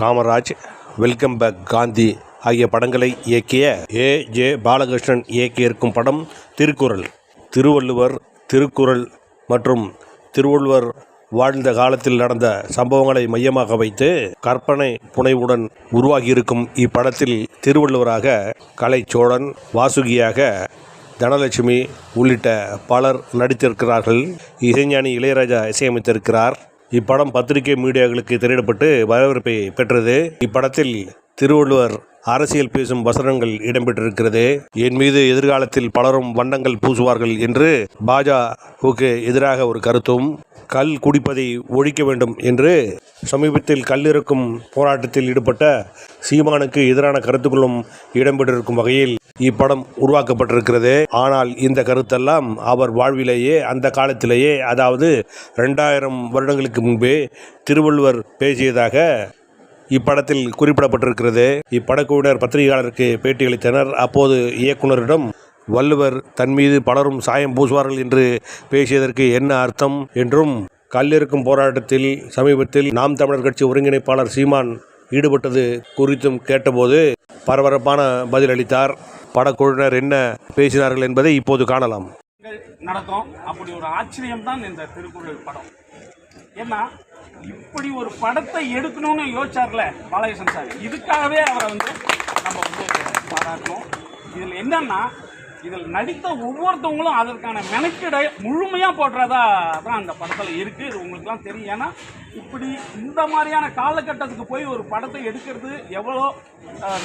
Kamaraj welcome back Gandhi ஆகிய படங்களை இயக்கிய ஏ. ஜே. பாலகிருஷ்ணன் இயக்கியிருக்கும் படம் திருக்குறள். திருவள்ளுவர் திருக்குறள் மற்றும் திருவள்ளுவர் வாழ்ந்த காலத்தில் நடந்த சம்பவங்களை மையமாக வைத்து கற்பனை புனைவுடன் உருவாகியிருக்கும் இப்படத்தில் திருவள்ளுவராக கலைச்சோழன் வாசுகியாக தனலட்சுமி உள்ளிட்ட பலர் நடித்திருக்கிறார்கள். இசைஞானி இளையராஜா இசையமைத்திருக்கிறார். இப்படம் பத்திரிகை மீடியாக்களுக்கு திரையிடப்பட்டு வரவேற்பை பெற்றது. இப்படத்தில் திருவள்ளுவர் அரசியல் பேசும் வசனங்கள் இடம்பெற்றிருக்கிறது. என் மீது எதிர்காலத்தில் பலரும் வண்ணங்கள் பூசுவார்கள் என்று பாஜகவுக்கு எதிராக ஒரு கருத்தும் கல் குடிப்பதை ஒழிக்க வேண்டும் என்று சமீபத்தில் கல்லிறக்கும் போராட்டத்தில் ஈடுபட்ட சீமானுக்கு எதிரான கருத்துக்களும் இடம்பெற்றிருக்கும் வகையில் இப்படம் உருவாக்கப்பட்டிருக்கிறது. ஆனால் இந்த கருத்தெல்லாம் அவர் வாழ்விலேயே அந்த காலத்திலேயே அதாவது ரெண்டாயிரம் வருடங்களுக்கு முன்பே திருவள்ளுவர் பேசியதாக இப்படத்தில் குறிப்பிடப்பட்டிருக்கிறது. இப்படக்குழுவினர் பத்திரிகையாளருக்கு பேட்டியளித்தனர். அப்போது இயக்குனரிடம் வள்ளுவர் தன் மீது பலரும் சாயம் பூசுவார்கள் என்று பேசியதற்கு என்ன அர்த்தம்? என்றும் கல்லிருக்கும் போராட்டத்தில் சமீபத்தில் நாம் தமிழர் கட்சி ஒருங்கிணைப்பாளர் சீமான் ஈடுபட்டது குறித்தும் கேட்டபோது பரபரப்பான பதில் அளித்தார் படக்குழுவினர் என்ன பேசினார்கள் என்பதை இப்போது காணலாம். நடக்கும் அப்படி ஒரு ஆச்சரியம் தான் இந்த திருக்குறள் படம். ஏன்னா இப்படி ஒரு படத்தை எடுக்கணும்னு யோசிச்சார்ல பாலகிருஷ்ணன் சார். இதுக்காகவே அவரை வந்து நம்ம வந்து பாராட்டணும். இதில் என்னன்னா இதில் நடித்த ஒவ்வொருத்தவங்களும் அதற்கான மெனக்கிட முழுமையாக போடுறதா தான் அந்த படத்தில் இருக்குது இது உங்களுக்குலாம் தெரியும். ஏன்னா இப்படி இந்த மாதிரியான காலகட்டத்துக்கு போய் ஒரு படத்தை எடுக்கிறது எவ்வளோ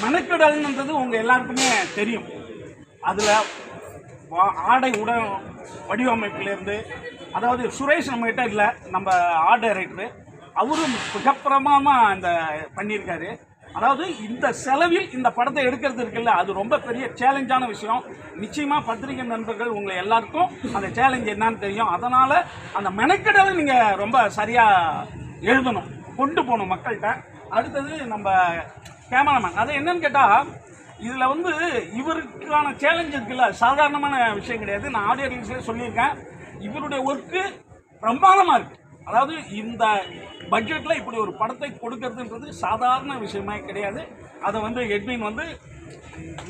மெனக்கிடல்ன்றது உங்கள் எல்லாருக்குமே தெரியும். அதில் வா- ஆடை உட வடிவமைப்பிலிருந்து அதாவது சுரேஷ் நம்மகிட்ட இல்லை நம்ம ஆர்ட் டைரக்டரு. அவரும் மிகப்பிரமாக இந்த பண்ணியிருக்காரு. அதாவது இந்த செலவில் இந்த படத்தை எடுக்கிறது இருக்குல்ல அது ரொம்ப பெரிய சேலஞ்சான விஷயம். நிச்சயமாக பத்திரிகை நண்பர்கள் உங்களை எல்லாருக்கும் அந்த சேலஞ்ச் என்னன்னு தெரியும். அதனால் அந்த மெனக்கெடலை நீங்கள் ரொம்ப சரியாக எழுதணும் கொண்டு போகணும் மக்கள்கிட்ட. அடுத்தது நம்ம கேமராமேன் அது என்னன்னு கேட்டால் இதில் வந்து இவருக்கான சேலஞ்ச் இருக்குல்ல சாதாரணமான விஷயம் கிடையாது. நான் ஆடியோ ரிலீஸ்லேயே சொல்லியிருக்கேன். இவருடைய ஒர்க்கு பிரம்மாண்டமாக இருக்குது அதாவது இந்த பட்ஜெட்டில் இப்படி ஒரு படத்தை கொடுக்கறதுன்றது சாதாரண விஷயமே கிடையாது. அதை வந்து எட்வின் வந்து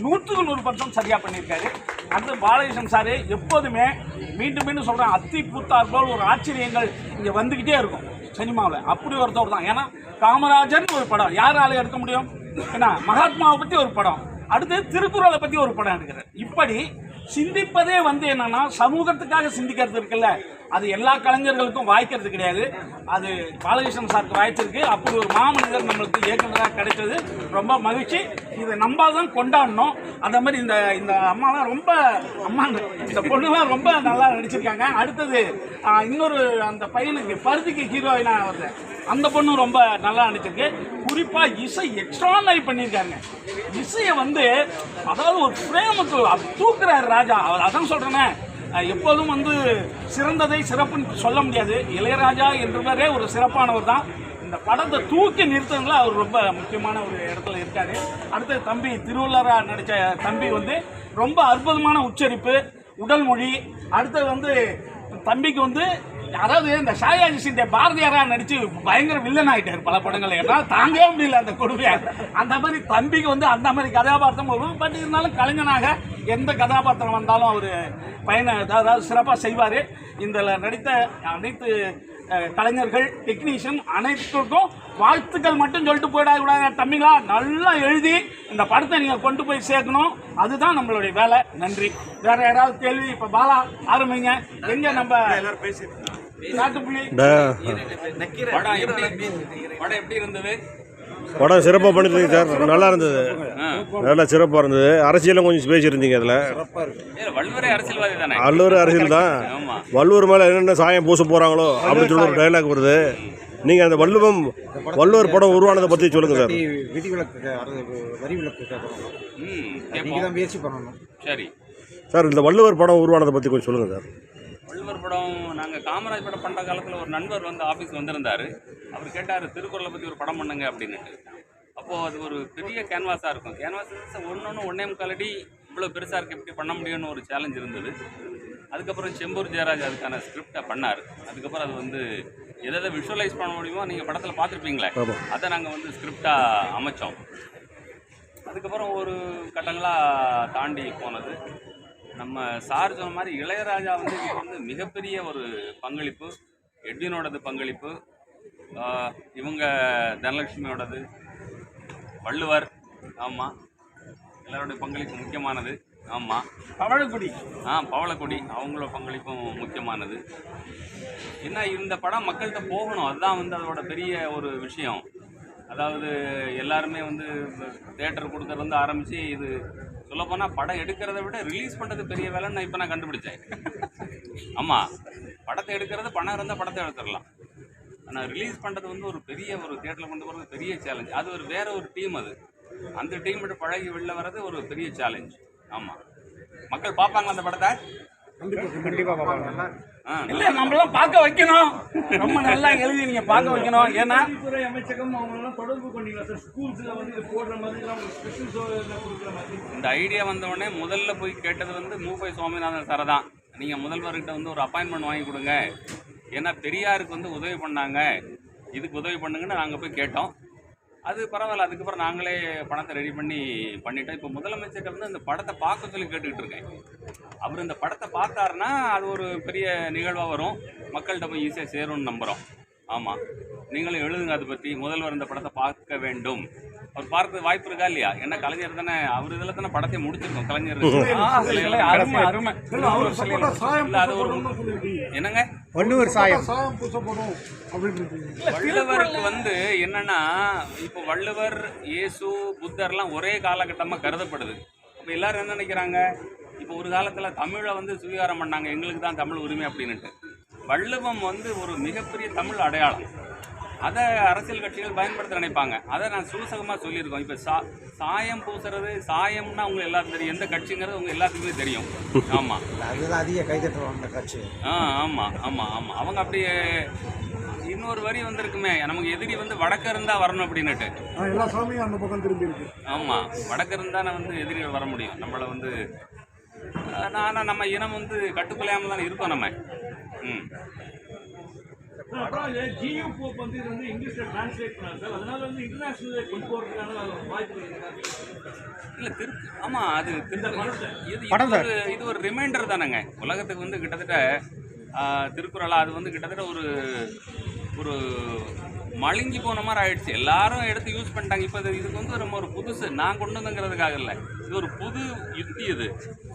நூற்றுக்கு நூறு பர்சன்ட் சரியாக பண்ணியிருக்காரு. அடுத்து பாலகிருஷ்ணன் சார் எப்போதுமே மீண்டும் மீண்டும் சொல்கிறேன் அத்தி பூத்தார் போல் ஒரு ஆச்சரியங்கள் இங்கே வந்துக்கிட்டே இருக்கும் சினிமாவில். அப்படி ஒருத்தவர் தான். ஏன்னா காமராஜர்னு ஒரு படம். யாரால எடுக்க முடியும்? ஏன்னா மகாத்மாவை பற்றி ஒரு படம். அடுத்து திருக்குறளை பற்றி ஒரு படம் எடுக்கிறார். இப்படி சிந்திப்பதே வந்து என்னன்னா சமூகத்துக்காக சிந்திக்கிறது இருக்குல்ல. அது எல்லா கலைஞர்களுக்கும் வாய்க்கிறது கிடையாது. அது பாலகிருஷ்ணன் சாருக்கு வாய்ச்சிருக்கு. அப்படி ஒரு மாமனிதர் நம்மளுக்கு இயக்குனராக கிடைச்சது ரொம்ப மகிழ்ச்சி. இதை நம்ம தான் கொண்டாடணும். அந்த மாதிரி இந்த இந்த அம்மாலாம் ரொம்ப அம்மா இந்த பொண்ணுலாம் ரொம்ப நல்லா நடிச்சிருக்காங்க. அடுத்தது இன்னொரு அந்த பையனுக்கு பருத்திக்கு ஹீரோயினாக வருது. அந்த பொண்ணும் ரொம்ப நல்லா நடிச்சிருக்கு. குறிப்பாக இசை எக்ஸ்ட்ரானரி பண்ணியிருக்காங்க. இசையை வந்து அதாவது ஒரு ஃப்ரேமுக்கு தூக்குறாரு ராஜா. அவர் அதான் சொல்கிறேன்னே எப்போதும் வந்து சிறந்ததை சிறப்புன்னு சொல்ல முடியாது. இளையராஜா என்றவரே ஒரு சிறப்பானவர் தான். இந்த படத்தை தூக்கி நிறுத்ததுல அவர் ரொம்ப முக்கியமான ஒரு இடத்துல இருக்காரு. அடுத்து தம்பி திருவள்ளரா நடித்த தம்பி வந்து ரொம்ப அற்புதமான உச்சரிப்பு உடல் மொழி. அடுத்தது வந்து தம்பிக்கு வந்து அதாவது இந்த சாயாஜி சிண்டே பாரதியாரா நடிச்சு பயங்கர வில்லன் ஆயிட்டாரு பல படங்கள் ஏன்னா தாங்கவே முடியல அந்த கொடுமையை. அந்த மாதிரி தம்பிக்கு வந்து அந்த மாதிரி கதாபாத்திரம் வரும் பட் இருந்தாலும் கலைஞனாக எந்த கதாபாத்திரம் வந்தாலும் அவர் பயண அதாவது சிறப்பாக செய்வார். இந்த நடித்த அனைத்து கலைஞர்கள் டெக்னீஷியன் அனைத்துக்கும் வாழ்த்துக்கள் மட்டும் சொல்லிட்டு போயிடாத தம்பிங்களா. நல்லா எழுதி இந்த படத்தை நீங்கள் கொண்டு போய் சேர்க்கணும். அதுதான் நம்மளுடைய வேலை. நன்றி. வேற யாராவது கேள்வி? இப்போ பாலா ஆரம்பிங்க. எங்கே நம்ம எல்லாரும் பேசி படம் எப்படி படம் எப்படி இருந்தது? படம் சிறப்பாக பண்ணிருந்தீங்க சார். நல்லா இருந்தது. நல்லா சிறப்பாக இருந்தது. அரசியலும் கொஞ்சம் பேசியிருந்தீங்க அதில். வள்ளுவரே அரசியல் தான். ஆமா. வள்ளுவர் மேலே என்னென்ன சாயம் பூச போகிறாங்களோ அப்படின்னு சொல்லி ஒரு டைலாக் வருது. நீங்கள் அந்த வள்ளுவம் வள்ளுவர் படம் உருவானதை பற்றி சொல்லுங்கள் சார். விலக்கு சரி. சார் இந்த வள்ளுவர் படம் உருவானதை பற்றி கொஞ்சம் சொல்லுங்கள் சார். வள்ளுவர் படம் நாங்கள் காமராஜ் படம் பண்ணுற காலத்தில் ஒரு நண்பர் வந்து ஆஃபீஸ் வந்திருந்தார். அவர் கேட்டார் திருக்குறளை பற்றி ஒரு படம் பண்ணுங்க அப்படின்னுட்டு. அப்போது அது ஒரு பெரிய கேன்வாஸாக இருக்கும். கேன்வாஸ் ஒன்று ஒன்று ஒன்றே முக்கால் அடி இவ்வளோ பெருசாக இருக்கு எப்படி பண்ண முடியும்னு ஒரு சேலஞ்ச் இருந்தது. அதுக்கப்புறம் செம்பூர் ஜெயராஜ் அதுக்கான ஸ்கிரிப்டை பண்ணார். அதுக்கப்புறம் அது வந்து எதை விஷுவலைஸ் பண்ண முடியுமோ நீங்கள் படத்தில் பார்த்துருப்பீங்களே அதை நாங்கள் வந்து ஸ்கிரிப்டாக அமைச்சோம். அதுக்கப்புறம் ஒரு கட்டங்களாக தாண்டி போனது. நம்ம சார் சொன்ன மாதிரி இளையராஜா வந்து வந்து மிகப்பெரிய ஒரு பங்களிப்பு எட்வினோடது பங்களிப்பு இவங்க தனலட்சுமியோடது வள்ளுவர் ஆமாம் எல்லாரோட பங்களிப்பு முக்கியமானது ஆமாம் பவழக்குடி ஆ பவளக்கொடி அவங்களோட பங்களிப்பும் முக்கியமானது. என்ன இந்த படம் மக்கள்கிட்ட போகணும் அதுதான் வந்து அதோட பெரிய ஒரு விஷயம். அதாவது எல்லாருமே வந்து தேட்டர் கொடுக்கறதுலேருந்து ஆரம்பித்து இது சொல்லப்போனால் படம் எடுக்கிறத விட ரிலீஸ் பண்ணுறது பெரிய வேலைன்னு நான் இப்போ நான் கண்டுபிடிச்சேன். ஆமாம் படத்தை எடுக்கிறது பணம் இருந்தால் படத்தை எடுத்துடலாம். ஆனால் ரிலீஸ் பண்ணுறது வந்து ஒரு பெரிய ஒரு தேட்டரில் கொண்டு போகிறது பெரிய சேலஞ்ச் அது ஒரு வேற ஒரு டீம் அது. அந்த டீம் பழகி வெளில வர்றது ஒரு பெரிய சேலஞ்ச் ஆமாம் மக்கள் பார்ப்பாங்க அந்த படத்தை? இல்ல நம்மளாம் பார்க்க வைக்கணும். ரொம்ப நல்லா எழுதி நீங்க பார்க்க வைக்கணும். ஏன்னா துறை அமைச்சகம் அவங்க எல்லாம் தொடர்பு கொண்டீங்களா? சார் ஸ்கூல்ஸ்ல வந்து இது போடுற மாதிரி எல்லாம் ஸ்பெஷல் ஷோ கொடுக்குற மாதிரி. இந்த ஐடியா வந்த உடனே முதல்ல போய் கேட்டது வந்து மூப்பை சுவாமிநாதன் சாரை தான். நீங்கள் முதல்வர்கிட்ட வந்து ஒரு அப்பாயின்மெண்ட் வாங்கி கொடுங்க. ஏன்னா பெரியாருக்கு வந்து உதவி பண்ணாங்க. இதுக்கு உதவி பண்ணுங்கன்னு நாங்கள் போய் கேட்டோம். அது பரவாயில்ல. அதுக்கப்புறம் நாங்களே பணத்தை ரெடி பண்ணி பண்ணிட்டோம். இப்போ முதலமைச்சர்கிட்ட வந்து இந்த படத்தை பார்க்க சொல்லி கேட்டுக்கிட்டு இருக்கேன். அவர் இந்த படத்தை பார்த்தாருன்னா அது ஒரு பெரிய நிகழ்வாக வரும். மக்கள்கிட்ட போய் ஈஸியாக சேரும்னு நம்புகிறோம் ஆமாம் நீங்களும் எழுதுங்க அதை பற்றி முதல்வர் இந்த படத்தை பார்க்க வேண்டும். அவர் பார்க்க வாய்ப்பு இருக்கா இல்லையா? என்ன கலைஞர் தானே அவர் இதில் தானே படத்தை முடிச்சிருக்கோம் கலைஞர். ஆ, சிலை, அருமை அருமை. இல்ல, அது ஒரு என்னங்க? வள்ளுவர் சாயம். வள்ளுவருக்கு வந்து என்னன்னா இப்போ வள்ளுவர் இயேசு புத்தர்லாம் ஒரே காலகட்டமாக கருதப்படுது. அப்போ எல்லாரும் என்ன நினைக்கிறாங்க? இப்போ ஒரு காலத்தில் தமிழை வந்து சுவீகாரம் பண்ணாங்க எங்களுக்கு தான் தமிழ் உரிமை அப்படின்னுட்டு. வள்ளுவம் வந்து ஒரு மிகப்பெரிய தமிழ் அடையாளம். அதை அரசியல் கட்சிகள் பயன்படுத்த நினைப்பாங்க. அதை நான் சூசகமாக சொல்லியிருக்கோம். இப்போ சா சாயம் பூசுறது சாயம்னா அவங்க எல்லாருக்கும் தெரியும். எந்த கட்சிங்கிறது உங்க எல்லாத்துக்குமே தெரியும். ஆமாம் அதுதான் அதிக கைதட்டுறோம் அந்த கட்சி. ஆ ஆமாம் ஆமாம் ஆமாம் அவங்க அப்படியே இன்னொரு வரி வந்திருக்குமே. நமக்கு எதிரி வந்து வடக்க இருந்தா வரணும் அப்படின்னுட்டு. எல்லா சாமியும் அந்த பக்கம் திரும்பி இருக்கு. ஆமாம் வடக்க இருந்தானே வந்து எதிரிகள் வர முடியும். நம்மளை வந்து ஆனால் நம்ம இனம் வந்து கட்டுக்குலையாமல் தானே இருக்கோம் நம்ம. ம். அப்புறம் ஜியோ போப் வந்து இது வந்து இங்கிலீஷ்ல டிரான்ஸ்லேட் பண்ணாரு சார். அதனால வந்து இன்டர்நேஷனல் கொண்டு போறதுக்கான வாய்ப்பு இருக்கு இல்லை திரு ஆமாம் அது இது இது ஒரு இது ஒரு ரிமைண்டர் தானேங்க. உலகத்துக்கு வந்து கிட்டத்தட்ட திருக்குறளா அது வந்து கிட்டத்தட்ட ஒரு ஒரு மழுங்கி போன மாதிரி ஆயிடுச்சு. எல்லாரும் எடுத்து யூஸ் பண்ணிட்டாங்க. இப்போ இது இதுக்கு வந்து ரொம்ப ஒரு புதுசு. நான் கொண்டு வந்துங்கிறதுக்காக இல்லை. இது ஒரு புது யுக்தி இது.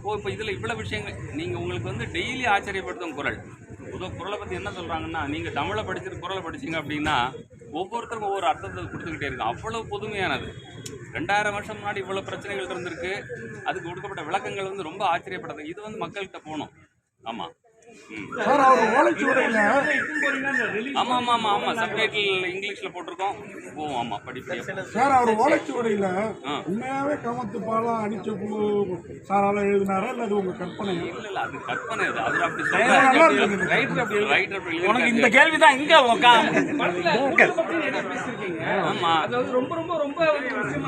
ஓ இப்போ இதில் இவ்வளோ விஷயங்கள். நீங்கள் உங்களுக்கு வந்து டெய்லி ஆச்சரியப்படுத்தும் குரல். புது குரலை பற்றி என்ன சொல்கிறாங்கன்னா நீங்கள் தமிழை படிச்சுட்டு குரலை படிச்சீங்க அப்படின்னா ஒவ்வொருத்தருக்கும் ஒவ்வொரு அர்த்தத்தை கொடுத்துக்கிட்டே இருக்கும் அவ்வளோ புதுமையானது. ரெண்டாயிரம் வருஷம் முன்னாடி இவ்வளோ பிரச்சனைகள் இருந்திருக்கு. அதுக்கு கொடுக்கப்பட்ட விளக்கங்கள் வந்து ரொம்ப ஆச்சரியப்படுது இது வந்து மக்கள்கிட்ட போகணும். ஆமாம் சார் அவர் ஓலைச்சுவடையில ஆமாம் ஆமாம் ஆமாம் ஆமாம் சப்டைட்டில் இங்கிலீஷில் போட்டிருக்கோம். ஓ ஆமாம் படிப்படியாக சார் அவர் ஓலைச்சுவடையில ஆ. உண்மையாவே காமத்து பாலம் அடிச்ச பூ சாரால எழுதினாரா இல்ல அது உங்க கற்பனை இல்லை இல்லை அது கற்பனை. அது அவர் அப்படி இருக்குது. ரைட்டர் அப்படி ரைட்டர் அப்படி உனக்கு இந்த. கேள்வி தான் இங்க பேசிருக்கீங்க ஆமா. அதாவது ரொம்ப ரொம்ப ரொம்ப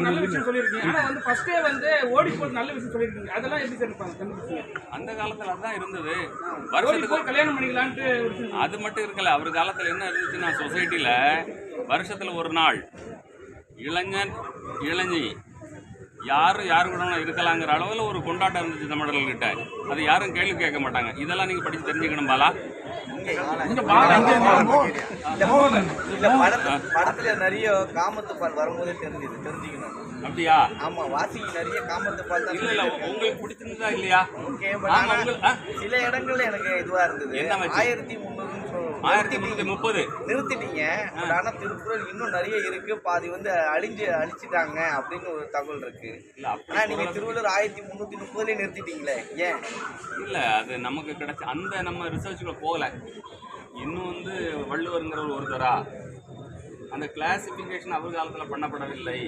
நல்ல விஷயம் சொல்லியிருக்கீங்க. ஆனா வந்து ஃபர்ஸ்டே வந்து ஓடி போட்டு நல்ல விஷயம் சொல்லியிருக்கீங்க. அதெல்லாம் எப்படி சார் அந்த காலத்தில் அதுதான் இருந்தது. ஓடி அது மட்டும் இருக்கல அவர் காலத்தில் என்ன இருந்துச்சுன்னா சொசைட்டியில் வருஷத்தில் ஒரு நாள் இளைஞன் இளைஞி யாரும் யாரு கூட இருக்கலாங்கிற அளவில் ஒரு கொண்டாட்டம் இருந்துச்சு தமிழர்கள்கிட்ட அது யாரும் கேள்வி கேட்க மாட்டாங்க. இதெல்லாம் நீங்கள் படித்து தெரிஞ்சுக்கணும் பாலா. படத்துல படத்துல நிறைய காமத்து வரும்போதே தெரிஞ்சுது தெரிஞ்சுக்கணும். அப்படியா? ஆமா வாசிக்கு நிறைய காமத்து பால் இல்லை இல்லை உங்களுக்கு பிடிச்சிருந்ததா இல்லையா? ஓகே? சில இடங்கள்ல எனக்கு இதுவா இருந்தது. என்ன? ஆயிரத்தி முந்நூறுன்னு ஆயிரத்தி முந்நூற்றி முப்பது. நிறுத்திட்டீங்க ஆனா திருக்குறள் இன்னும் நிறைய இருக்கு. பாதி வந்து அழிஞ்சு அழிச்சிட்டாங்க அப்படின்னு ஒரு தகவல் இருக்கு. ஆனா நீங்க திருவள்ளுவர் ஆயிரத்தி முந்நூத்தி முப்பதுலயே நிறுத்திட்டீங்களே ஏன்? இல்லை அது நமக்கு கிடைச்ச அந்த நம்ம ரிசர்ச்சுக்குள்ள போகல. இன்னும் வந்து வள்ளுவருங்கிற ஒரு ஒருத்தரா? அந்த கிளாசிஃபிகேஷன் அவர் காலத்தில் பண்ணப்படவில்லை.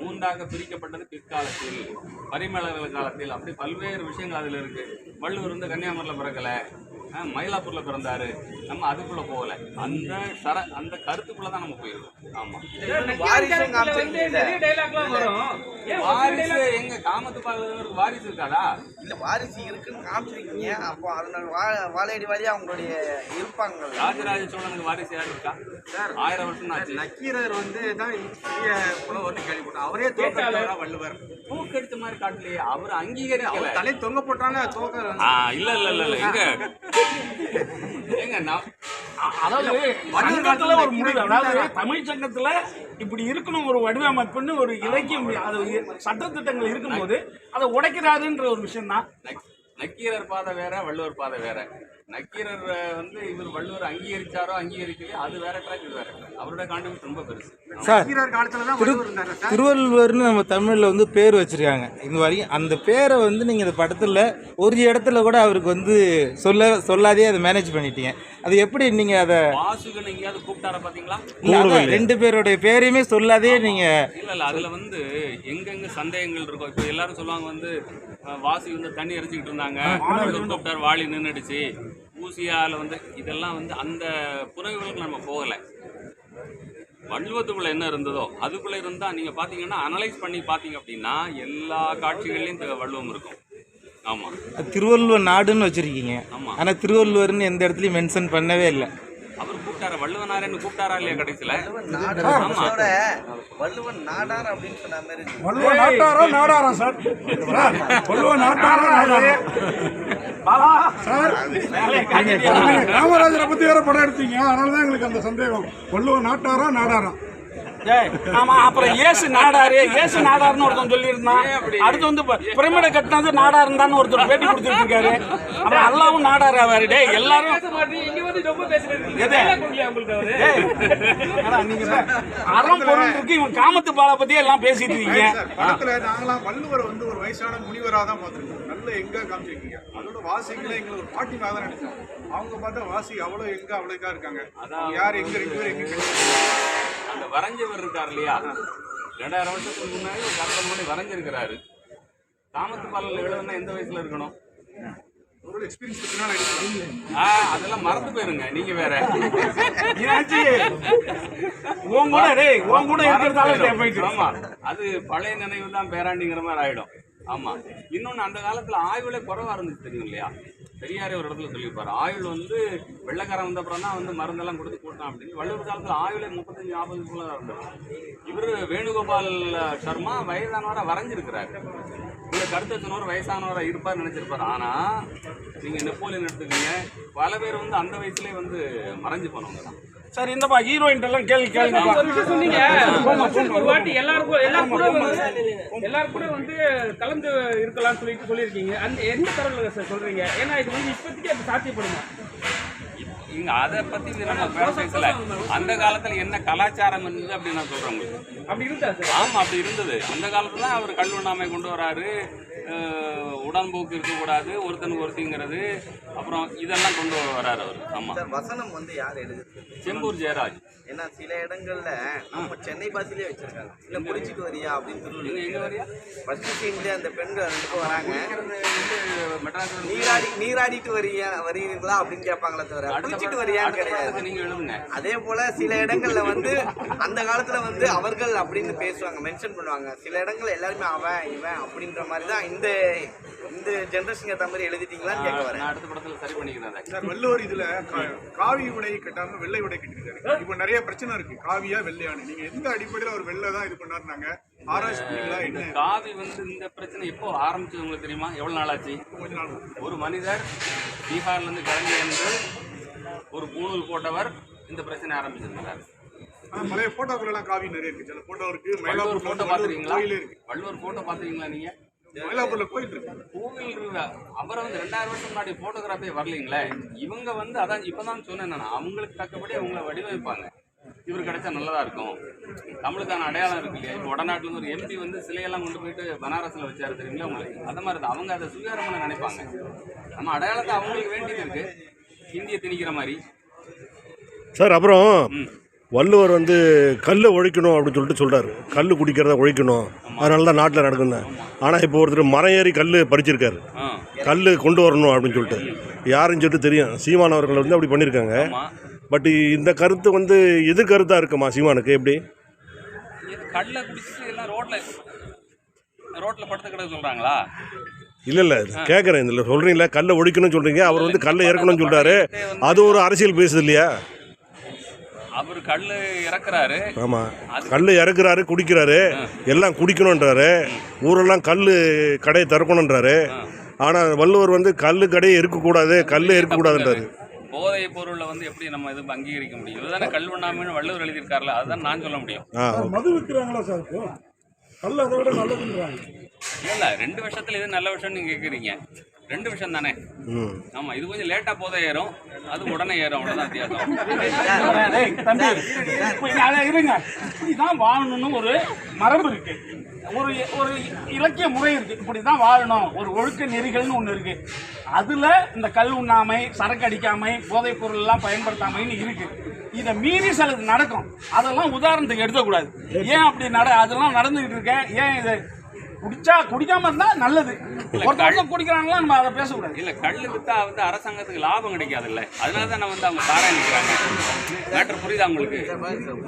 மூன்றாக பிரிக்கப்பட்டது பிற்காலத்தில் பரிமளர்கள் காலத்தில். அப்படி பல்வேறு விஷயங்கள் அதில் இருக்கு. வள்ளுவர் வந்து கன்னியாகுமரியில் பிறக்கல. மயிலாப்பூர்ல பிறந்தாரு. நம்ம அதுக்குள்ள போகல. அந்த சர அந்த கருத்துக்குள்ள தான் நம்ம போயிருக்கோம். ஆமா. வாரிசும் கேரக்டர்ல வந்து காமிச்சிருக்கீங்க நிறைய டைலாக்லாம் வரும் ஏன் வாரிசு எங்க காமத்து பாலுக்கு வாரிசு இருக்காதா இல்ல வாரிசு இருக்குன்னு காமிச்சிருக்கீங்க. அப்போ அதனால வா- வாழையடி வாரியா அவங்களுடைய இருப்பாங்க ராஜராஜ சோழனுக்கு வாரிசு யார் இருக்கா? ஆயிரம் வருஷம் ஆச்சு. நக்கீரர் வந்து தான் பெரிய புலவர்னு கேள்விப்பட்டோம் அவரே தோக்கடித்தவரா வள்ளுவர்? தூக்கெடுத்த மாதிரி காட்டலையே. அவர் அங்கீகரிக்கல. தலை தொங்க போட்டாங்க தோக்க இல்ல இல்ல இல்ல இல்ல. எங்க அதாவது சங்கத்துல ஒரு முடிவு அதாவது தமிழ் சங்கத்துல இப்படி இருக்கணும் ஒரு வடிவமைப்புன்னு ஒரு இலக்கியம் அது சட்டத்திட்டங்கள் இருக்கும்போது அதை உடைக்கிறாருன்ற ஒரு விஷயம் தான் நக்- நக்கீரர் பாதை வேற வள்ளுவர் பாதை வேற. நக்கீரர் வந்து இவர் வள்ளுவர் அங்கீகரிச்சாரோ அங்கீகரிக்கலையோ அது வேற ட்ராக் இது வேற track. அவரோட கான்ட்ரிபியூட் ரொம்ப பெருசு. சார் நக்கீரர் காலத்துல தான் திரு வள்ளுவர் இருந்தாரு சார்? திருவள்ளுவர்னு நம்ம தமிழில் வந்து பேர் வச்சிருக்காங்க. இது வரையும் அந்த பேரை வந்து நீங்கள் இந்த படத்தில் ஒரு இடத்துல கூட அவருக்கு வந்து சொல்ல சொல்லாதே அதை மேனேஜ் பண்ணிட்டீங்க. அது எப்படி நீங்கள் அதை வாசுகன் எங்கேயாவது கூப்பிட்டார அதான் ரெண்டு பேருடைய பேரையுமே சொல்லாதே நீங்கள் இல்ல இல்ல அதுல வந்து எங்கெங்க சந்தேகங்கள் இருக்கும் இப்போ எல்லாரும் சொல்லுவாங்க வந்து வாசி வந்து தண்ணி இறைச்சிக்கிட்டு இருந்தாங்க. கூப்பிட்டார் வாளி நின்றுடுச்சு ஊசியால வந்து இதெல்லாம் வந்து அந்த புனைவுகளுக்கு நம்ம போகல. வள்ளுவத்துக்குள்ள என்ன இருந்ததோ அதுக்குள்ள இருந்தா நீங்க பாத்தீங்கன்னா அனலைஸ் பண்ணி பாத்தீங்க அப்படின்னா எல்லா காட்சிகள்லயும் இந்த வள்ளுவம் இருக்கும். ஆமா. திருவள்ளுவர் நாடுன்னு வச்சுருக்கீங்க. ஆமா. ஆனால் திருவள்ளுவர்னு எந்த இடத்துலையும் மென்ஷன் பண்ணவே இல்லை. கூப்பிட்டாரா? வள்ளுவனாரன்னு கூப்பிட்டாரா இல்லையா கடைசியில? வள்ளுவன் நாடார் அப்படின்னு சொன்ன மாதிரி இருக்கு. வள்ளுவ நாட்டாரா நாடாரா சார்? நாட்டாரா நாடாரா? காமராஜரை பத்தி வேற படம் எடுத்தீங்க. அதனாலதான் எங்களுக்கு அந்த சந்தேகம். வள்ளுவ நாட்டாரா நாடாரா? ஆமா அப்புறம் ஏசு நாடாரு ஏசு நாடாருன்னு ஒருத்தன் சொல்லியிருந்தான். அடுத்து வந்து பிரமிட கட்டினது நாடாருந்தான்னு ஒருத்தர் பேட்டி கொடுத்துட்டு இருக்காரு அப்புறம் அல்லாவும் நாடாரு அவரு டேய் எல்லாரும் பேச மாட்டீங்க இங்க வந்து ரொம்ப பேசுறது? எது? உங்களுக்கு அவரு? அதான் நீங்க தான். அறம் பொருள் இருக்கு இவன் காமத்து பாலை பத்தி எல்லாம் பேசிட்டு இருக்கீங்க. நாங்களாம் வள்ளுவர் வந்து ஒரு வயசான முனிவரா தான் பார்த்துருக்கோம். நல்ல எங்க காமிச்சிருக்கீங்க? அதோட வாசிகளே எங்களை ஒரு பாட்டி தான் நினைச்சோம் அவங்க பார்த்தா வாசி அவ்வளவு எங்க அவ்வளவு இதா இருக்காங்க. யார் எங்க ரெண்டு பேரும் எங்க அந்த வரைஞ்சவர் இருக்கார் இல்லையா? ரெண்டாயிரம் வருஷத்துக்கு முன்னாடி ஒரு பத்து முன்னாடி வரைஞ்சிருக்கிறாரு. காமத்து பாலில் எழுதுனா எந்த வயசுல இருக்கணும்? அதெல்லாம் மறந்து போயிருங்க. நீங்க வேற. உன் கூட டேய் உன் கூட இருக்கிறதால ஆமா. அது பழைய நினைவு தான் பேராண்டிங்கிற மாதிரி ஆயிடும். ஆமாம் இன்னொன்று அந்த காலத்தில் ஆயுளே குறைவாக இருந்துச்சு தெரியும் இல்லையா? பெரியாரே ஒரு இடத்துல சொல்லியிருப்பார் ஆயுள் வந்து வெள்ளக்காரன் வந்த அப்புறம் தான் வந்து மருந்தெல்லாம் கொடுத்து கூட்டான் அப்படின்னு. வள்ளுவர் காலத்தில் ஆயுளே முப்பத்தஞ்சு நாற்பதுக்குள்ள தான் இருந்தது. இவர் வேணுகோபால் சர்மா வயதானவராக வரைஞ்சிருக்கிறாரு. இவர் கருத்து சொன்னவர் இருப்பார் நினச்சிருப்பார். ஆனால் நீங்கள் நெப்போலியன் எடுத்துக்கீங்க. பல பேர் வந்து அந்த வயசுலேயே வந்து மறைஞ்சு போனவங்க தான். சரி இந்தப்பா ஹீரோயின் எல்லாம் கேள்வி ஒரு விஷயம் சொன்னீங்க. ஒரு வாட்டி எல்லாருக்கும் எல்லாரும் கூட வந்து எல்லாரும் கூட வந்து கலந்து இருக்கலாம்னு சொல்லிட்டு சொல்லியிருக்கீங்க. அந்த எந்த தரவுல சார் சொல்றீங்க? ஏன்னா இது வந்து இப்போதைக்கு அது சாத்தியப்படுமா? இங்க அதை பத்தி நம்ம பேசல அந்த காலத்துல என்ன கலாச்சாரம் இருந்தது அப்படின்னு நான் சொல்றேன் உங்களுக்கு. அப்படி இருந்தா சார்? ஆமா அப்படி இருந்தது. அந்த காலத்துல தான் அவர் கல்வண்ணாமை கொண்டு வராரு. உடன்போக்கு இருக்கக்கூடாது ஒருத்தனுக்கு ஒருத்திங்கிறது. அப்புறம் இதெல்லாம் கொண்டு வராரு அவர். ஆமா. சார் வசனம் வந்து யார் எழுதுறது செம்பூர் ஜெயராஜ். ஏன்னா சில இடங்கள்ல நம்ம சென்னை பாசிலே வச்சிருக்காங்க. இல்ல முடிச்சிட்டு வரியா அப்படின்னு திருவள்ளுவர் எங்க வரியா? ஃபர்ஸ்ட் சீன்லயே அந்த பெண்கள் ரெண்டு பேரும் வராங்க. மெட்ராஸ் நீராடி நீராடிட்டு வரியா வருகிறீங்களா அப்படின்னு கேட்பாங்களே தவிர குளிச்சிட்டு வரியான்னு கிடையாது. நீங்க எழுதுங்க. அதே போல சில இடங்கள்ல வந்து அந்த காலத்துல வந்து அவர்கள் அப்படின்னு பேசுவாங்க மென்ஷன் பண்ணுவாங்க. சில இடங்கள்ல எல்லாருமே அவன் இவன் அப்படின்ற மாதிரி தான் இந்த இந்த ஜென்ரேஷன் ஏற்ற மாதிரி எழுதிட்டீங்களான்னு கேட்க வரேன். நான் அடுத்த படத்துல சரி பண்ணிக்கிறேன். சார் வள்ளுவர் இதுல கா- காவி உடை கட்டாம வெள்ளை உடை கட்டிருக்காரு. இப்போ நிறைய பிரச்சனை இருக்கு. காவியா வெள்ளையானு நீங்க எந்த அடிப்படையில அவர் வெள்ளை தான் இது பண்ணாருனாங்க? ஆராய்ச்சி பண்ணீங்களா? இந்த என்ன? காவி வந்து இந்த பிரச்சனை எப்போ ஆரம்பிச்சது உங்களுக்கு தெரியுமா? எவ்வளவு நாளாச்சு? கொஞ்ச நாள் ஒரு மனிதர் பீகார்ல இருந்து கிளம்பி வந்து ஒரு பூணூல் போட்டவர் இந்த பிரச்சனை ஆரம்பிச்சிருந்தார் ஆனா பழைய போட்டோக்கள் எல்லாம் காவி நிறைய இருக்கு. சில போட்டோ இருக்கு. வள்ளுவர் மயிலாப்பூர்ல போட்டோ கோயில் இருக்கு. வள்ளுவர் போட்டோ பாத்துறீங்களா நீங்க? மயிலாப்பூர்ல கோயில் இருக்கு கோவில் இருக்கா அப்புறம் வந்து ரெண்டாயிரம் வருஷம் முன்னாடி போட்டோகிராஃபே வரலீங்களே? இவங்க வந்து அதான் இப்பதான் சொன்னேன் நான் அவங்களுக்கு தக்கபடி அவங்கள வடிவமைப்பாங்க. இவர் கிடைச்சா நல்லதா இருக்கும். தமிழுக்கான அடையாளம் இருக்கு இல்லையா? இப்போ வடநாட்டுல இருந்து ஒரு எம்பி வந்து சிலையெல்லாம் கொண்டு போயிட்டு பனாரஸ்ல வச்சாரு தெரியுங்களா உங்களுக்கு? அந்த மாதிரி தான். அவங்க அதை சுயரமனை நினைப்பாங்க. நம்ம அடையாளத்தை அவங்களுக்கு வேண்டியது இருக்கு. இந்திய திணிக்கிற மாதிரி. சார் அப்புறம். வள்ளுவர் வந்து கல்லை ஒழிக்கணும் அப்படின்னு சொல்லிட்டு சொல்கிறாரு கல் குடிக்கிறத ஒழிக்கணும். அதனால தான் நாட்டில் நடக்குது ஆனால் இப்போ ஒருத்தர் மரம் ஏறி கல் பறிச்சிருக்காரு. கல் கொண்டு வரணும் அப்படின்னு சொல்லிட்டு. யாருன்னு சொல்லிட்டு தெரியும். சீமான் அவர்கள் வந்து அப்படி பண்ணியிருக்காங்க பட் இந்த கருத்து வந்து எதிர் கருத்தாக இருக்குமா சீமானுக்கு? எப்படி? கல்லை குடிச்சிட்டு எல்லாம் ரோட்ல ரோட்டில் படுத்து கிடக்க சொல்கிறாங்களா இல்லை இல்லை. கேட்குறேன் இதில் சொல்கிறீங்களா கல்லை ஒழிக்கணும்னு சொல்கிறீங்க அவர் வந்து கல்லை இறக்கணும்னு சொல்கிறாரு அது ஒரு அரசியல் பேசுது இல்லையா? அவர் கல் இறக்குறாரு. ஆமாம் கல் இறக்குறாரு குடிக்கிறாரு. எல்லாம் குடிக்கணுன்றாரு ஊரெல்லாம் கல் கடையை திறக்கணுன்றாரு ஆனால் வள்ளுவர் வந்து கல் கடையை இருக்கக்கூடாது கல் இருக்கக்கூடாதுன்றாரு. போதைப் பொருளை வந்து எப்படி நம்ம இது அங்கீகரிக்க முடியும்? இதுதானே கல் உண்ணாமைன்னு வள்ளுவர் எழுதியிருக்காருல அதுதான் நான் சொல்ல முடியும். மது விற்கிறாங்களா சார் இப்போ? கல் அதை விட நல்லதுன்றாங்க. இல்ல ரெண்டு வருஷத்துல இது நல்ல விஷயம் நீங்க கேக்குறீங்க. ரெண்டு விஷயம் தானே ஆமா இது கொஞ்சம் லேட்டா போதை ஏறும் அது உடனே ஏறும் அவ்வளவுதான் வித்தியாசம் இருங்க இப்படிதான் வாழணும்னு ஒரு மரபு இருக்கு ஒரு ஒரு இலக்கிய முறை இருக்கு இப்படிதான் வாழணும் ஒரு ஒழுக்க நெறிகள்னு ஒண்ணு இருக்கு அதுல இந்த கல் உண்ணாமை சரக்கு அடிக்காமை போதைப் பொருள் எல்லாம் பயன்படுத்தாமைன்னு இருக்கு இதை மீறி சிலது நடக்கும் அதெல்லாம் உதாரணத்துக்கு எடுக்கக்கூடாது ஏன் அப்படி நட அதெல்லாம் நடந்துகிட்டு இருக்கேன் ஏன் இது குடிச்சா குடிக்காம இருந்தா நல்லது. ஒருத்தவங்க குடிக்கிறாங்களா நம்ம அதை பேசக்கூடாது. இல்ல கல்லு வித்தா வந்து அரசாங்கத்துக்கு லாபம் கிடைக்காது இல்ல அதனால தான் வந்து அவங்க சாராய நிக்கிறாங்க மேட்ரு புரியுதா உங்களுக்கு?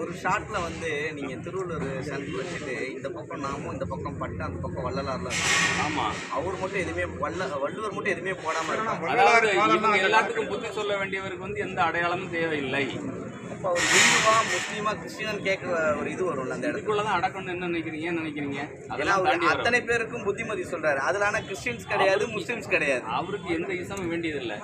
ஒரு ஷாட்ல வந்து நீங்க திருவள்ளூர் சென்டர் வச்சுட்டு இந்த பக்கம் நாமும் இந்த பக்கம் பட்டு அந்த பக்கம் வள்ளலார்ல இருக்கும். ஆமா. அவர் மட்டும் எதுவுமே வல்ல வள்ளுவர் மட்டும் எதுவுமே போடாம அதாவது இவங்க எல்லாத்துக்கும் புத்தி சொல்ல வேண்டியவருக்கு வந்து எந்த அடையாளமும் தேவையில்லை. அப்போ அவர் இந்துவா முஸ்லீமா கிறிஸ்டியன் கேட்குற ஒரு இது வரும்ல அந்த இடத்துல. இதுக்குள்ளதான் அடக்கம்னு என்ன நினைக்கிறீங்க? நினைக்கிறீங்க? அதெல்லாம் அவர் அத்தனை பேருக்கும் புத்திமதி சொல்றாரு. அதுல ஆனா கிறிஸ்டியன்ஸ் கிடையாது முஸ்லிம்ஸ் கிடையாது. அவருக்கு எந்த இசமும் வேண்டியதில்லை.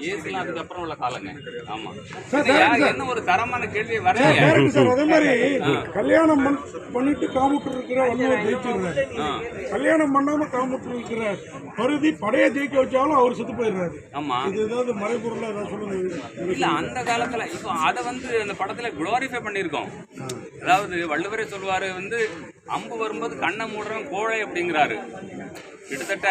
ஏசுலாம் அதுக்கப்புறம் உள்ள காலங்க. ஆமா. என்ன ஒரு தரமான கேள்வி கரெக்ட் சார் அதே மாதிரி கல்யாணம் பண்- பண்ணிட்டு காமுட்டு இருக்கிற வள்ளுவர் ஜெயிச்சிடுறாரு. கல்யாணம் பண்ணாம காமுட்டு இருக்கிற பருதி படைய ஜெயிக்க வச்சாலும் அவர் செத்து போயிடுறாரு. ஆமா. இது ஏதாவது மறைபொருளா ஏதாவது சொல்லுங்க. இல்ல அந்த காலத்துல இப்போ அதை வந்து அந்த படத்துல குளோரிஃபை பண்ணியிருக்கோம். அதாவது வள்ளுவரே சொல்லுவாரு வந்து அம்பு வரும்போது கண்ணை மூடுறவன் கோழை அப்படிங்கிறாரு. கிட்டத்தட்ட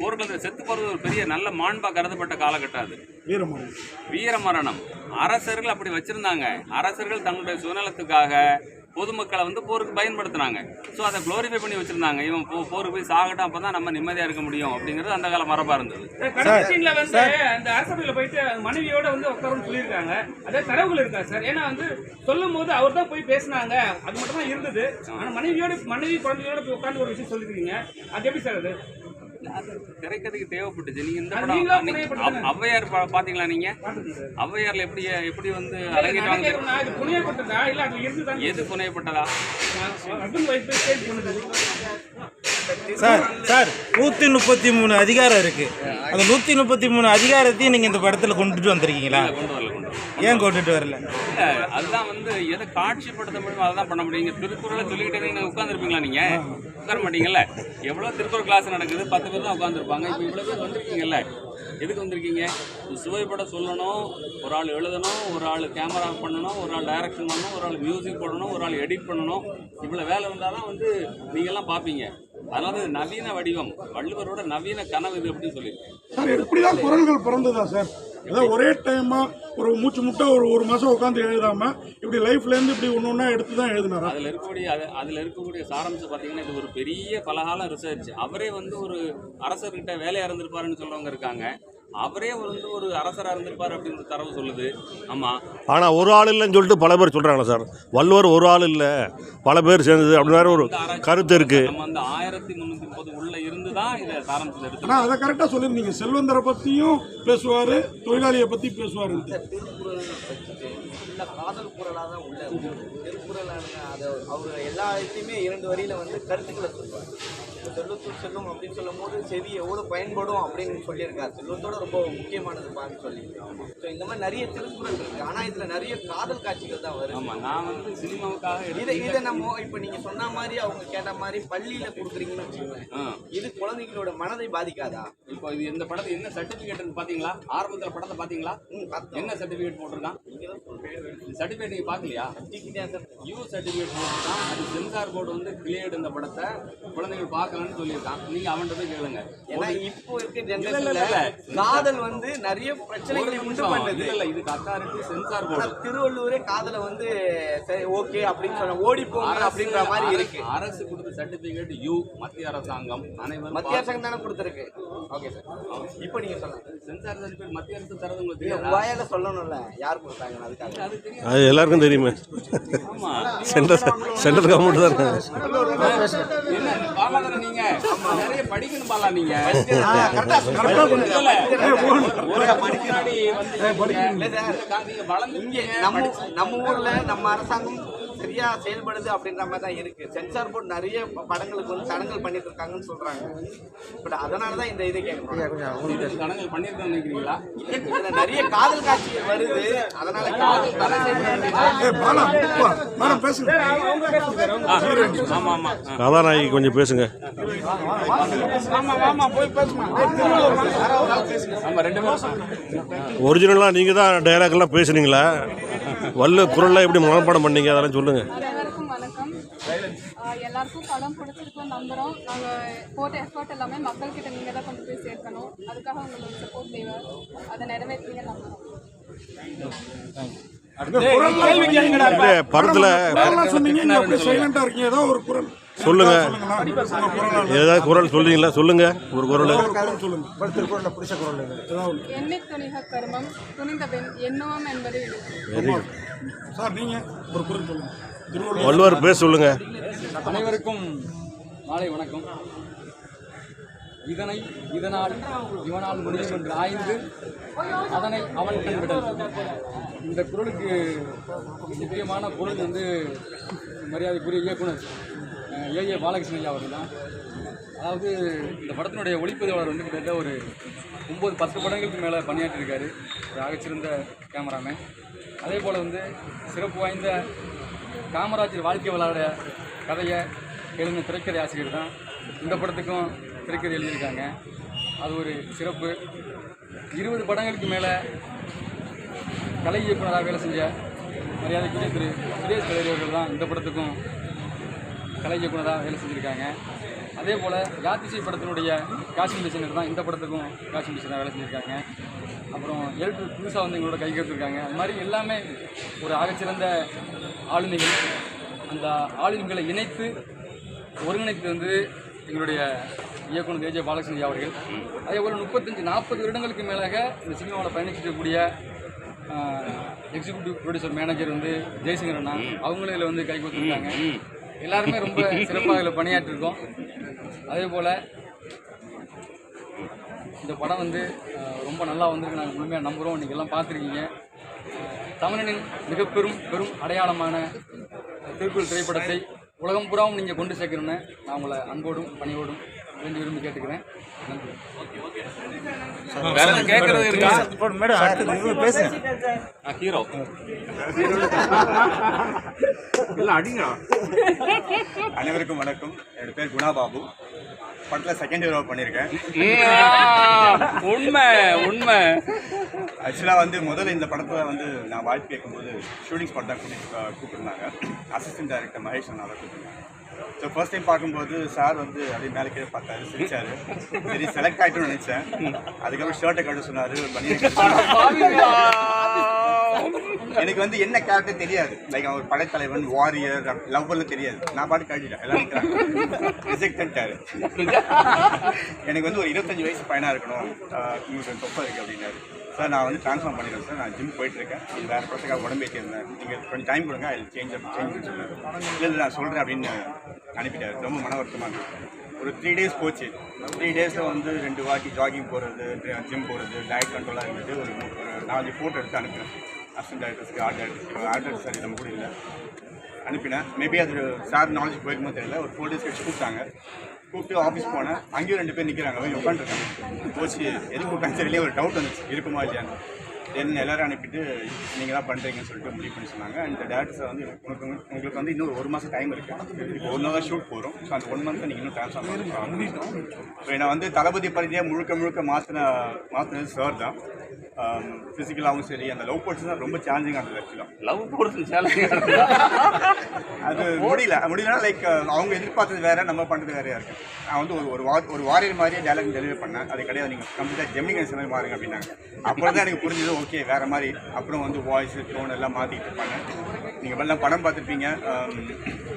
போர்க்களத்தில் செத்து போறது ஒரு பெரிய நல்ல மாண்பா கருதப்பட்ட காலகட்டம் அது. வீரமணி வீரமரணம். அரசர்கள் அப்படி வச்சிருந்தாங்க. அரசர்கள் தங்களுடைய சுயநலத்துக்காக பொதுமக்களை வந்து போருக்கு பயன்படுத்தினாங்க. ஸோ அதை குளோரிஃபை பண்ணி வச்சிருந்தாங்க. இவன் போ போருக்கு போய் சாகட்டும் அப்போ தான் நம்ம நிம்மதியாக இருக்க முடியும் அப்படிங்கிறது அந்த கால மரபாக இருந்தது. வந்து அந்த அரசவையில போயிட்டு மனைவியோட வந்து உட்காருன்னு சொல்லியிருக்காங்க. அதே தரவுகள் இருக்கா சார்? ஏன்னா வந்து சொல்லும் போது அவர் தான் போய் பேசினாங்க. அது மட்டும் தான் இருந்தது. ஆனா மனைவியோட மனைவி குழந்தையோட போய் உட்காந்து ஒரு விஷயம் சொல்லிருக்கீங்க அது எப்படி சார் அது? திரைக்கதைக்கு தேவைப்பட்டுச்சு. நீங்க இந்த படம் ஔவையார் பா- பாத்தீங்களா நீங்க? ஔவையார்ல எப்படி எப்படி வந்து இருந்துதான் எது புனையப்பட்டதா சார் சார் நூற்றி முப்பத்தி மூணு அதிகாரம் இருக்கு. அந்த நூற்றி முப்பத்தி மூணு அதிகாரத்தையும் நீங்கள் இந்த படத்தில் கொண்டுட்டு வந்திருக்கீங்களா? கொண்டு வரல. ஏன் கொண்டுட்டு வரல? இல்ல அதுதான் வந்து எதை காட்சிப்படுத்த முடியுமோ அதான் பண்ண முடியும். இங்க திருக்குறளை சொல்லிக்கிட்டே நீங்க உட்காந்துருப்பீங்களா நீங்க? உட்கார மாட்டீங்கல்ல? எவ்வளவு திருக்குறள் கிளாஸ் நடக்குது? பத்து பேர் தான் உட்காந்துருப்பாங்க இப்போ இவ்வளவு பேர் வந்திருக்கீங்கல்ல? எதுக்கு வந்திருக்கீங்க? சுவைப்படம் சொல்லணும் ஒரு ஆள் எழுதணும் ஒரு ஆள் கேமரா பண்ணணும் ஒரு ஆள் டைரக்ஷன் பண்ணணும் ஒரு ஆள் மியூசிக் போடணும் ஒரு ஆள் எடிட் பண்ணணும். இவ்வளோ வேலை இருந்தால் தான் வந்து நீங்கள்லாம் பார்ப்பீங்க. அதனால இது நவீன வடிவம் வள்ளுவரோட நவீன கனவு இது அப்படின்னு சொல்லியிருக்கேன் சார் எப்படிதான் குரல்கள் பிறந்ததா சார்? அதாவது ஒரே டைமா ஒரு மூச்சு முட்டை ஒரு ஒரு மாசம் உட்காந்து எழுதாம இப்படி லைஃப்ல இருந்து இப்படி ஒன்று ஒன்றா எடுத்து தான் எழுதினாரா? அதில் இருக்கக்கூடிய அது அதில் இருக்கக்கூடிய சாரம்சம் பார்த்தீங்கன்னா இது ஒரு பெரிய பலகாலம் ரிசர்ச் அவரே வந்து ஒரு அரசர்கிட்ட வேலையாக இருந்திருப்பாருன்னு சொல்றவங்க இருக்காங்க. அவரே வந்து ஒரு அரசராக இருந்திருப்பார் அப்படின்ற தரவு சொல்லுது. ஆமாம் ஆனால் ஒரு ஆள் இல்லைன்னு சொல்லிட்டு பல பேர் சொல்கிறாங்களா சார். வள்ளுவர் ஒரு ஆள் இல்லை. பல பேர் சேர்ந்தது. அப்படின்னு ஒரு கருத்து இருக்குது நம்ம அந்த ஆயிரத்தி முந்நூற்றி முப்பது உள்ள இருந்து தான் இதை சாராம்சத்தை எடுத்து ஆனா அதை கரெக்டா சொல்லியிருந்தீங்க. செல்வந்தரை பத்தியும் பேசுவாரு தொழிலாளியை பத்தி பேசுவாரு. காதல் குரலாக தான் உள்ள இருக்கு. திருக்குறளான அதை எல்லா இடத்தையுமே இரண்டு வரியில வந்து கருத்துக்களை சொல்லுவார் இப்போ செல்வத்தூர் செல்வம் அப்படின்னு சொல்லும் போது செவி எவ்வளோ பயன்படும் அப்படின்னு சொல்லியிருக்காரு. செல்வத்தோட ரொம்ப முக்கியமானது பான்னு சொல்லி. ஸோ இந்த மாதிரி நிறைய திருக்குறள் இருக்கு. ஆனா இதுல நிறைய காதல் காட்சிகள் தான் வருது. ஆமாம் நான் வந்து சினிமாவுக்காக இதை இதை நம்ம இப்போ நீங்க சொன்ன மாதிரி அவங்க கேட்ட மாதிரி பள்ளியில கொடுக்குறீங்கன்னு வச்சுக்கோங்களேன். ஆ. இது குழந்தைகளோட மனதை பாதிக்காதா? இப்போ இது இந்த படத்தை என்ன சர்டிஃபிகேட் பார்த்தீங்களா ஆரம்பத்தில் படத்தை பார்த்தீங்களா என்ன சர்டிஃபிகேட் போட்டிருக்கான்? சர்டிஃபிகேட் நீங்கள் பார்க்கலையா யூ சர்டிஃபிகேட் போட்டுருக்கான். அது சென்சார் போர்டு வந்து கிளியர்டு இந்த படத்தை குழந்தைகள் பார்க்கலன்னு சொல்லியிருக்கான். நீங்கள் அவன்கிட்ட போய் கேளுங்க. ஏன்னா இப்போ இருக்க. ஜெனரேஷன்ல காதல் வந்து நிறைய பிரச்சனைகளை உண்டு. பண்ணுது. இல்ல, இதுக்கு அத்தாரிட்டி சென்சார் போர்டு திருவள்ளுவரே காதலை வந்து சரி ஓகே அப்படின்னு சொன்ன ஓடி போங்க அப்படின்ற மாதிரி இருக்கு. அரசு கொடுத்த சர்டிபிகேட் யூ மத்திய அரசாங்கம் அனைவரும் மத்திய அரசாங்கம் தானே கொடுத்துருக்கு. ஓகே சார் இப்போ நீங்க சொல்லுங்க. சென்சார் சர்டிபிகேட் மத்திய அரசு தரது உங்களுக்கு? வாயால சொல்லணும்ல யார் கொடுத்தாங்க அதுக்காக. அது தெரியும் அது எல்லாருக்கும் தெரியுமே. ஆமா. சென்ட்ரல் சென்ட்ரல் கவர்மெண்ட் தான் என்ன பாலாதான நீங்க நிறைய படிக்கணும். பாலா நீங்க வளர்ந்து நம்ம ஊர்ல நம்ம அரசாங்கம் சரியா செயல்படுது அப்படின்ற மாதிரி தான் இருக்கு. சென்சார் போர்டு நிறைய படங்களுக்கு வந்து தடங்கல் பண்ணிட்டு இருக்காங்கன்னு சொல்றாங்க. பட் அதனால தான் இந்த இதை கேட்குறோம் தடங்கள் பண்ணிருக்கோம் நினைக்கிறீங்களா? நிறைய காதல் காட்சிகள் வருது. அதனால கதாநாயகி கொஞ்சம் பேசுங்க. ஆமா ரெண்டு பேரும். ஒரிஜினலாக நீங்கள் தான் டைலாக்லாம் பேசுனீங்களா? வல்ல குரல்லாம் எப்படி மனப்பாடம் பண்ணீங்க? அதெல்லாம் சொல்லுங்கள் அனைவருக்கும் வணக்கம். எல்லாருக்கும் படம் பிடிச்சிருக்கும் நம்புகிறோம் நாங்கள் போட்ட எஃபர்ட் எல்லாமே மக்கள்கிட்ட நீங்கள் தான் கொண்டு போய் சேர்க்கணும். அதுக்காக உங்களோட சப்போர்ட் தேவை. அதை நிறைவேற்றுங்க நம்புகிறோம் இல்லை படத்தில் சொன்னீங்க ஏதோ ஒரு குரல். சொல்லுங்க. ஏதாவது குரல் சொல்றீங்களா? சொல்லுங்க. ஒரு குரல். எண்ணெய் துணிக கருமம் துணிந்த பெண் எண்ணுவம் என்பது வெரி குட் சார் நீங்க ஒரு குரல் சொல்லுங்க. வள்ளுவர் பேச சொல்லுங்க. அனைவருக்கும் மாலை வணக்கம். இதனை இதனால் இவனால் முடியும் என்று ஆய்ந்து அதனை அவன் கண்விடல் இந்த குரலுக்கு முக்கியமான குரல் வந்து மரியாதைக்குரிய இயக்குனர் ஏஏ ஏ. ஏ. பாலகிருஷ்ணன் ஐயா அவர்கள் தான். அதாவது இந்த படத்தினுடைய ஒளிப்பதிவாளர் வந்து கிட்டத்தட்ட ஒரு ஒம்பது பத்து படங்களுக்கு மேலே பணியாற்றிருக்காரு ஒரு ஆகச்சிறந்த கேமராமேன். அதே போல் வந்து சிறப்பு வாய்ந்த காமராஜர் வாழ்க்கை விளையாட கதையை எழுந்த திரைக்கதை ஆசிரியர் தான். இந்த படத்துக்கும் திரைக்கதை எழுதியிருக்காங்க. அது ஒரு சிறப்பு. இருபது படங்களுக்கு மேலே கலை இயக்குனராக வேலை செஞ்ச மரியாதைக்குரிய திரு சுரேஷ் தலைவர்கள் தான் இந்த படத்துக்கும் கலை இயக்குனராக வேலை செஞ்சுருக்காங்க. அதே போல் காத்திசை படத்தினுடைய காஸ்டியூம் டிசைனர் தான் இந்த படத்துக்கும் காஸ்டியூம் டிசைனராக வேலை செஞ்சுருக்காங்க. அப்புறம் எழுத்து புதுசாக வந்து எங்களோட கை கேட்டிருக்காங்க. அது மாதிரி எல்லாமே ஒரு ஆகச்சிறந்த ஆளுமைகள். அந்த ஆளுமைகளை இணைத்து ஒருங்கிணைத்து வந்து எங்களுடைய இயக்குனர் ஜெய பாலகிருஷ்ணன் அவர்கள். அதே போல் முப்பத்தஞ்சு நாற்பது வருடங்களுக்கு மேலாக இந்த சினிமாவில் பயணிச்சிருக்கக்கூடிய எக்ஸிக்யூட்டிவ் ப்ரொடியூசர் மேனேஜர் வந்து ஜெய்சங்கர் அண்ணா. அவங்களும் இதில் வந்து கை கொடுத்துருக்காங்க. எல்லாருமே ரொம்ப சிறப்பாக இதில் பணியாற்றிருக்கோம். அதே போல் இந்த படம் வந்து ரொம்ப நல்லா வந்திருக்கு. நாங்கள் முழுமையாக நம்புகிறோம் இன்றைக்கி எல்லாம் பார்த்துருக்கீங்க. தமிழனின் மிக பெரும் பெரும் அடையாளமான திருக்குறள் திரைப்படத்தை உலகம் பூராவும் நீங்கள் கொண்டு சேர்க்கணும்னு நான் உங்களை அன்போடும் பணியோடும் வேண்டி விரும்பி கேட்டுக்கிறேன் ஹீரோ. அனைவருக்கும் வணக்கம். என்னோட பேர் குணா பாபு. படத்தில் செகண்ட் ஹீரோ பண்ணியிருக்கேன் உண்மை உண்மை. ஆக்சுவலாக வந்து முதல்ல இந்த படத்தில் வந்து நான் வாய்ப்பு கேட்கும்போது ஷூட்டிங் ஸ்பாட் தான் கூட்டி கூப்பிட்டுருந்தாங்க. அசிஸ்டன்ட் டைரக்டர் மகேஷ் அண்ணா அவர் கூப்பிட்டுருந்தாங்க. ஸோ ஃபர்ஸ்ட் டைம் பார்க்கும்போது சார் வந்து அப்படியே மேலே கீழே பார்த்தாரு சிரிச்சாரு. சரி செலக்ட் ஆகிட்டோம்னு நினச்சேன். அதுக்கப்புறம் ஷர்ட்டை கட்ட சொன்னார் எனக்கு வந்து என்ன கேரக்டர் தெரியாது. லைக் அவர் படைத்தலைவன் வாரியர் லவ்வர்லாம் தெரியாது. நான் பாட்டு கட்டிட்டேன் எல்லாம் ரிஜெக்டாரு எனக்கு வந்து ஒரு இருபத்தஞ்சு வயசு பையனாக இருக்கணும். உங்களுக்கு தொப்பை இருக்குது அப்படின்னாரு. சார் நான் வந்து ட்ரான்ஸ்ஃபார்ம் பண்ணிடுறேன் சார். நான் ஜிம் போயிட்டுருக்கேன். வேறு படத்துக்காக உடம்பு ஏற்றிருந்தேன் நீங்கள் கொஞ்சம் டைம் கொடுங்க. அதில் சேஞ்ச் சேஞ்ச் இல்லை நான் சொல்கிறேன் அப்படின்னு அனுப்பிட்டார். ரொம்ப மன வருத்தமாக இருந்துச்சு ஒரு த்ரீ டேஸ் போச்சு. த்ரீ டேஸில் வந்து ரெண்டு வாட்டி ஜாகிங் போகிறது ஜிம் போகிறது டயட் கண்ட்ரோலாக இருந்துட்டு ஒரு நாலஞ்சு ஃபோட்டோ எடுத்து அனுப்பினேன். அசிஸ்டன்ட் டேரக்டர்ஸ்க்கு ஆர்ட் டேரக்டர்ஸ்க்கு ஆர்ட் டேரக்டர் சார் நம்ம கூட இல்லை அனுப்பினேன். மேபி அது சார் நாலேஜ் போயிருக்குமோ தெரியல. ஒரு ஃபோர் டேஸ் கழிச்சு கூப்பிட்டாங்க. கூப்பிட்டு ஆஃபீஸ் போனேன். அங்கேயும் ரெண்டு பேர் நிற்கிறாங்க அவங்க உட்காந்துருக்காங்க போச்சு. எதுக்கு கூப்பிட்டாங்க தெரியல ஒரு டவுட் வந்துச்சு. இருக்குமா இல்லையான்னு. தென் எல்லாரும் அனுப்பிட்டு நீங்கள் தான் பண்ணுறீங்கன்னு சொல்லிட்டு முடிவு பண்ணி சொன்னாங்க. அந்த டேரக்டர் சார் வந்து உங்களுக்கு உங்களுக்கு வந்து இன்னும் ஒரு மாதம் டைம் இருக்குது இப்போ ஒன் ஹவர் ஷூட் போகிறோம் ஸோ அந்த ஒன் மந்த் நீங்கள் இன்னும் ட்ரான்ஸ்ஃபார் பண்ணி ஸோ நான் வந்து தளபதி பரிதியாக முழுக்க முழுக்க மாற்றின மாற்றினது சார் தான். ஃபிசிக்கலாகவும் சரி அந்த லவ் போர்ட்ஸ் தான் ரொம்ப சேலஞ்சிங்காக இருந்தது ஆக்சுவலாக லவ் போடுறது சேலஞ்சிங் அது முடியல. முடியலனா லைக் அவங்க எதிர்பார்த்தது வேற நம்ம பண்ணுறது வேறையா இருக்கு. நான் வந்து ஒரு ஒரு வா ஒரு வாரியர் மாதிரியே டேலண்ட் டெலிவரி பண்ணேன். அது கிடையாது. நீங்கள் கம்ப்ளீட்டாக கணேசன் மாதிரி மாறுங்க அப்படின்னாங்க. அப்புறம் தான் எனக்கு புரிஞ்சது ஓகே வேற மாதிரி. அப்புறம் வந்து வாய்ஸ் டோன் எல்லாம் மாற்றிக்கிட்டு இருப்பாங்க. நீங்கள் எல்லாம் படம் பார்த்துருப்பீங்க.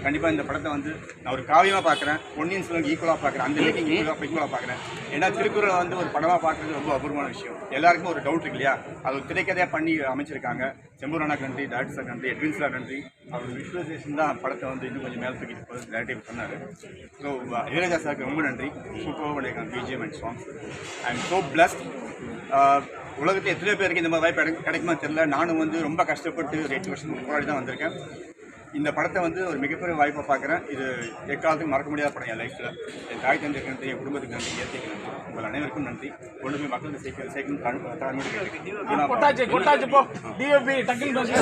கண்டிப்பாக இந்த படத்தை வந்து நான் ஒரு காவியமாக பார்க்குறேன். பொன்னியின் செல்வன் ஈக்குவலாக பார்க்குறேன். அந்த லேக்கிங் ஈக்குவலாக ஈக்குவலாக பார்க்குறேன். ஏன்னா திருக்குறளை வந்து ஒரு படமாக பார்க்குறது ரொம்ப அபூர்வமான விஷயம். எல்லாருக்குமே ஒரு டவுட் இருக்கு இல்லையா? அது ஒரு திரைக்கதையாக பண்ணி அமைச்சிருக்காங்க. செம்பூரானா நன்றி டேரக்டர் சார் நன்றி எட்வின் சார் நன்றி. அவர் விஷுவலைசேஷன் தான் படத்தை வந்து இன்னும் கொஞ்சம் மேலே தூக்கிட்டு போகிறது டேரக்டர் சொன்னார். ஸோ இளையராஜா சாருக்கு ரொம்ப நன்றி. சூப்பராக பண்ணியிருக்காங்க BGM and songs I am so blessed உலகத்தில் எத்தனை பேருக்கு இந்த மாதிரி வாய்ப்பு கிடை- கிடைக்குமா தெரியல. நானும் வந்து ரொம்ப கஷ்டப்பட்டு ஒரு எட்டு வருஷம் முன்னாடி தான் வந்திருக்கேன். இந்த படத்தை வந்து ஒரு மிகப்பெரிய வாய்ப்பை பார்க்குறேன் இது எக்காலத்துக்கும் மறக்க முடியாத படம் என் லைஃப்பில் என் தாய் தந்தைக்கு நன்றி என் குடும்பத்துக்கு நன்றி இயற்கைக்கு நன்றி. உங்கள் அனைவருக்கும் நன்றி. கொண்டு போய் மக்களுக்கு சேர்க்க சேர்க்கணும். கொட்டாச்சு கொட்டாச்சு போ. டிஓபி பேசு